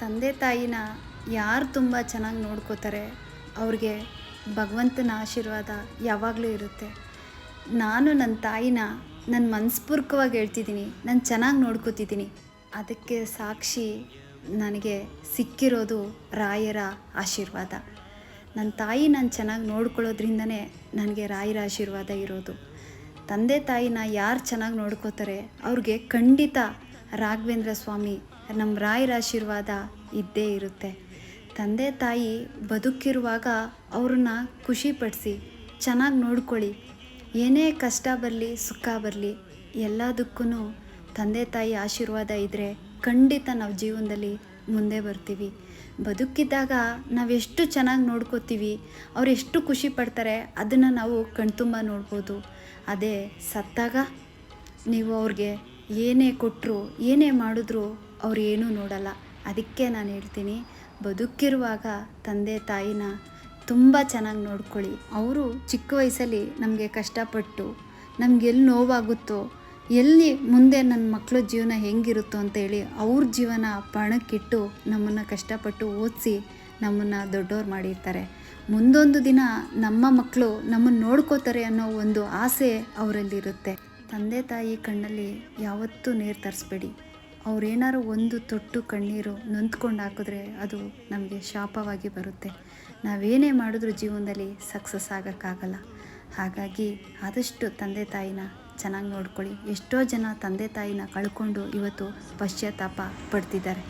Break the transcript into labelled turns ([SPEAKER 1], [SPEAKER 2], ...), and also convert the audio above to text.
[SPEAKER 1] ತಂದೆ ತಾಯಿನ ಯಾರು ತುಂಬ ಚೆನ್ನಾಗಿ ನೋಡ್ಕೋತಾರೆ, ಅವ್ರಿಗೆ ಭಗವಂತನ ಆಶೀರ್ವಾದ ಯಾವಾಗಲೂ ಇರುತ್ತೆ. ನಾನು ನನ್ನ ತಾಯಿನ ನನ್ನ ಮನಸ್ಪೂರ್ವಕವಾಗಿ ಹೇಳ್ತಿದ್ದೀನಿ, ನಾನು ಚೆನ್ನಾಗಿ ನೋಡ್ಕೋತಿದ್ದೀನಿ. ಅದಕ್ಕೆ ಸಾಕ್ಷಿ ನನಗೆ ಸಿಕ್ಕಿರೋದು ರಾಯರ ಆಶೀರ್ವಾದ. ನನ್ನ ತಾಯಿ ನಾನು ಚೆನ್ನಾಗಿ ನೋಡ್ಕೊಳ್ಳೋದ್ರಿಂದನೇ ನನಗೆ ರಾಯರ ಆಶೀರ್ವಾದ ಇರೋದು. ತಂದೆ ತಾಯಿನ ಯಾರು ಚೆನ್ನಾಗಿ ನೋಡ್ಕೋತಾರೆ, ಅವ್ರಿಗೆ ಖಂಡಿತ ರಾಘವೇಂದ್ರ ಸ್ವಾಮಿ ನಮ್ಮ ರಾಯರ ಆಶೀರ್ವಾದ ಇದ್ದೇ ಇರುತ್ತೆ. ತಂದೆ ತಾಯಿ ಬದುಕಿರುವಾಗ ಅವ್ರನ್ನ ಖುಷಿಪಡಿಸಿ ಚೆನ್ನಾಗಿ ನೋಡ್ಕೊಳ್ಳಿ. ಏನೇ ಕಷ್ಟ ಬರಲಿ, ಸುಖ ಬರಲಿ ಎಲ್ಲದಕ್ಕೂ ತಂದೆ ತಾಯಿ ಆಶೀರ್ವಾದ ಇದ್ದರೆ ಖಂಡಿತ ನಾವು ಜೀವನದಲ್ಲಿ ಮುಂದೆ ಬರ್ತೀವಿ. ಬದುಕಿದ್ದಾಗ ನಾವೆಷ್ಟು ಚೆನ್ನಾಗಿ ನೋಡ್ಕೋತೀವಿ, ಅವ್ರು ಎಷ್ಟು ಖುಷಿ ಪಡ್ತಾರೆ ಅದನ್ನು ನಾವು ಕಣ್ತುಂಬ ನೋಡ್ಬೋದು. ಅದೇ ಸತ್ತಾಗ ನೀವು ಅವ್ರಿಗೆ ಏನೇ ಕೊಟ್ಟರು ಏನೇ ಮಾಡಿದ್ರು ಅವ್ರು ಏನೂ ನೋಡಲ್ಲ. ಅದಕ್ಕೆ ನಾನು ಹೇಳ್ತೀನಿ, ಬದುಕಿರುವಾಗ ತಂದೆ ತಾಯಿನ ತುಂಬ ಚೆನ್ನಾಗಿ ನೋಡ್ಕೊಳ್ಳಿ. ಅವರು ಚಿಕ್ಕ ವಯಸ್ಸಲ್ಲಿ ನಮಗೆ ಕಷ್ಟಪಟ್ಟು ನಮ್ಗೆ ಎಲ್ಲಿ ನೋವಾಗುತ್ತೋ, ಎಲ್ಲಿ ಮುಂದೆ ನನ್ನ ಮಕ್ಕಳ ಜೀವನ ಹೆಂಗಿರುತ್ತೋ ಅಂತೇಳಿ ಅವ್ರ ಜೀವನ ಪಣಕ್ಕಿಟ್ಟು ನಮ್ಮನ್ನು ಕಷ್ಟಪಟ್ಟು ಓದಿಸಿ ನಮ್ಮನ್ನು ದೊಡ್ಡವ್ರು ಮಾಡಿರ್ತಾರೆ. ಮುಂದೊಂದು ದಿನ ನಮ್ಮ ಮಕ್ಕಳು ನಮ್ಮನ್ನು ನೋಡ್ಕೋತಾರೆ ಅನ್ನೋ ಒಂದು ಆಸೆ ಅವರಲ್ಲಿರುತ್ತೆ. ತಂದೆ ತಾಯಿ ಕಣ್ಣಲ್ಲಿ ಯಾವತ್ತೂ ನೀರು ತರಿಸ್ಬೇಡಿ. ಅವ್ರೇನಾರು ಒಂದು ತೊಟ್ಟು ಕಣ್ಣೀರು ನೊಂದ್ಕೊಂಡು ಹಾಕಿದ್ರೆ ಅದು ನಮಗೆ ಶಾಪವಾಗಿ ಬರುತ್ತೆ. ನಾವೇನೇ ಮಾಡಿದ್ರೂ ಜೀವನದಲ್ಲಿ ಸಕ್ಸಸ್ ಆಗೋಕ್ಕಾಗಲ್ಲ. ಹಾಗಾಗಿ ಆದಷ್ಟು ತಂದೆ ತಾಯಿನ ಚೆನ್ನಾಗಿ ನೋಡ್ಕೊಳ್ಳಿ. ಎಷ್ಟೋ ಜನ ತಂದೆ ತಾಯಿನ ಕಳ್ಕೊಂಡು ಇವತ್ತು ಪಶ್ಚಾತ್ತಾಪ ಪಡ್ತಿದ್ದಾರೆ.